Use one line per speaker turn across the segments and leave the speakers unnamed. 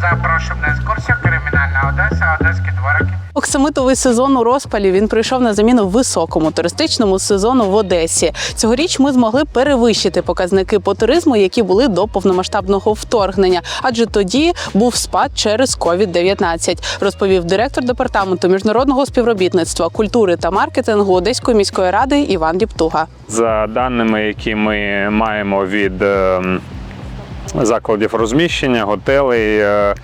Запрошу на екскурсію кримінальна Одеса, Одеські дворики. Оксамитовий сезон у розпалі він прийшов на заміну високому туристичному сезону в Одесі. Цьогоріч ми змогли перевищити показники по туризму, які були до повномасштабного вторгнення, адже тоді був спад через COVID-19, розповів директор департаменту міжнародного співробітництва, культури та маркетингу Одеської міської ради Іван Ліптуга.
За даними, які ми маємо від ем, закладів розміщення, готелей е,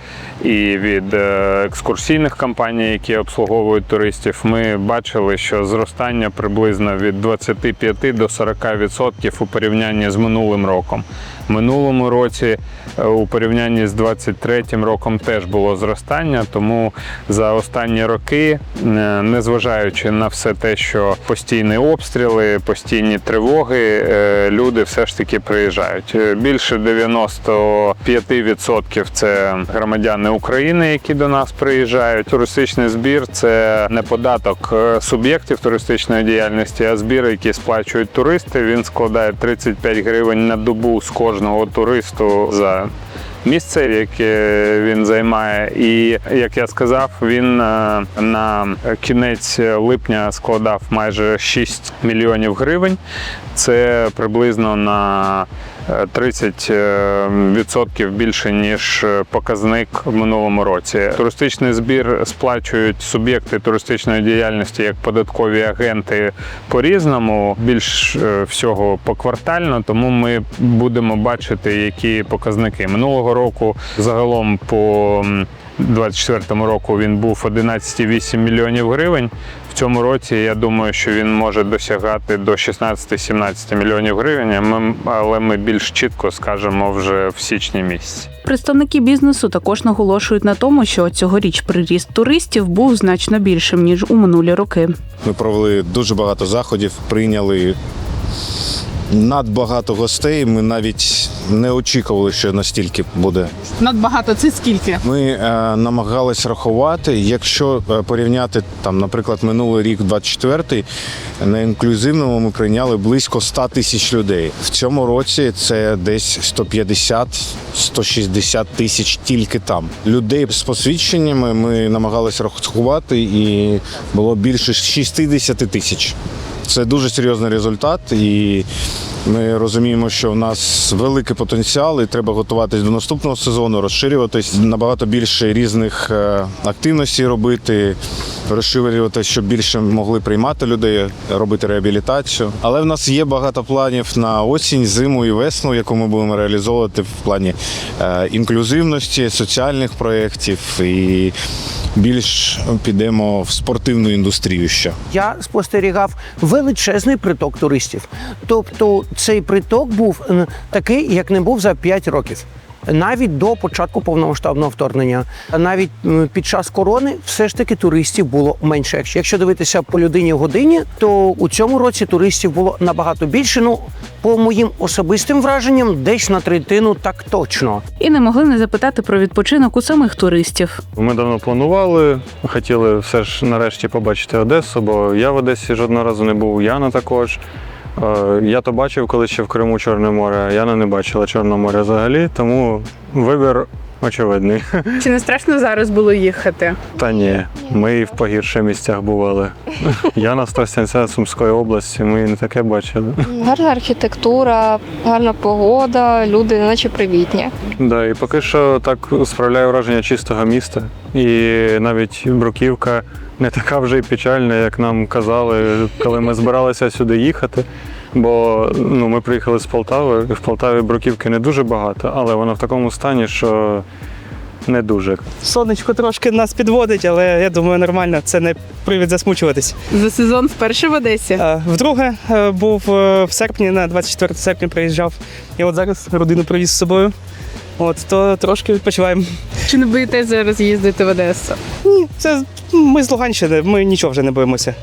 і від е, екскурсійних компаній, які обслуговують туристів, ми бачили, що зростання приблизно від 25 до 40% у порівнянні з минулим роком. Минулому році е, у порівнянні з 23 роком теж було зростання, тому за останні роки, незважаючи на все те, що постійні обстріли, постійні тривоги, люди все ж таки приїжджають. Більше 95% це громадяни України, які до нас приїжджають. Туристичний збір це не податок е, суб'єктів туристичної діяльності, а збір, який сплачують туристи. Він складає 35 гривень на добу з кожного туристу за місце, яке він займає. І як я сказав, він е, на кінець липня складав майже 6 мільйонів гривень. Це приблизно на 30% більше ніж показник в минулому році. Туристичний збір сплачують суб'єкти туристичної діяльності як податкові агенти по-різному, більш е, всього поквартально, тому ми будемо бачити, які показники минулого року загалом по м, 24 року він був 11,8 мільйонів гривень. В цьому році я думаю, що він може досягати до 16-17 мільйонів гривень, ми- але ми більш чітко скажемо вже в січні місяці.
Представники бізнесу також наголошують на тому, що цьогоріч приріст туристів був значно більшим ніж у минулі роки.
Ми провели дуже багато заходів, прийняли надбагато гостей. Ми навіть не очікували, що настільки буде.
Надбагато це скільки?
Ми е, намагались рахувати, якщо е, порівняти там, наприклад, минулий рік, 24-й, на інклюзивному ми прийняли близько 100 тисяч людей. В цьому році це десь 150-160 тисяч тільки там. Людей з посвідченнями ми намагалися рахувати, і було більше 60 тисяч. Це дуже серйозний результат, і ми розуміємо, що в нас великий потенціал, і треба готуватись до наступного сезону, розширюватись, набагато більше різних е, активностей робити, розширювати, щоб більше могли приймати людей, робити реабілітацію. Але в нас є багато планів на осінь, зиму і весну, яку ми будемо реалізовувати в плані е, інклюзивності, соціальних проєктів і більш підемо в спортивну індустрію ще.
я спостерігав величезний приток туристів. Тобто цей приток був такий, як не був за 5 років. Навіть до початку повномасштабного вторгнення, А навіть під час корони, все ж таки туристів було менше. Якщо- Якщо дивитися по людині в годині, то у цьому році туристів було набагато більше. Ну, по моїм особистим враженням, десь на третину так точно.
І не могли не запитати про відпочинок у самих туристів.
Ми давно планували, хотіли все ж нарешті побачити Одесу, бо я в Одесі жодного разу не був, Яна також. Е, Я то бачив, коли ще в Криму Чорне море, Я не бачила Чорного моря взагалі, тому вибір очевидний.
Чи не страшно зараз було їхати?
Та ні, ми і в погірших місцях бували. Яна з Тростянця Сумської області, ми не таке бачили.
Гарна архітектура, гарна погода, люди наче привітні.
Да, і поки що так справляє враження чистого міста. І навіть бруківка не така вже й печальна, як нам казали, коли ми збиралися сюди їхати. Бо ну, ми приїхали з Полтави. В Полтаві бруківки не дуже багато, але вона в такому стані, що не дуже.
Сонечко трошки нас підводить, але я думаю, нормально, це не привід засмучуватись.
За сезон вперше в Одесі.
Вдруге е, був е, в серпні, на 24 серпня приїжджав. І от зараз родину привіз з собою. От, то трошки відпочиваємо.
Чи не боїтесь зараз їздити в Одесу?
Ні, це ми з Луганщини, ми нічого вже не боїмося.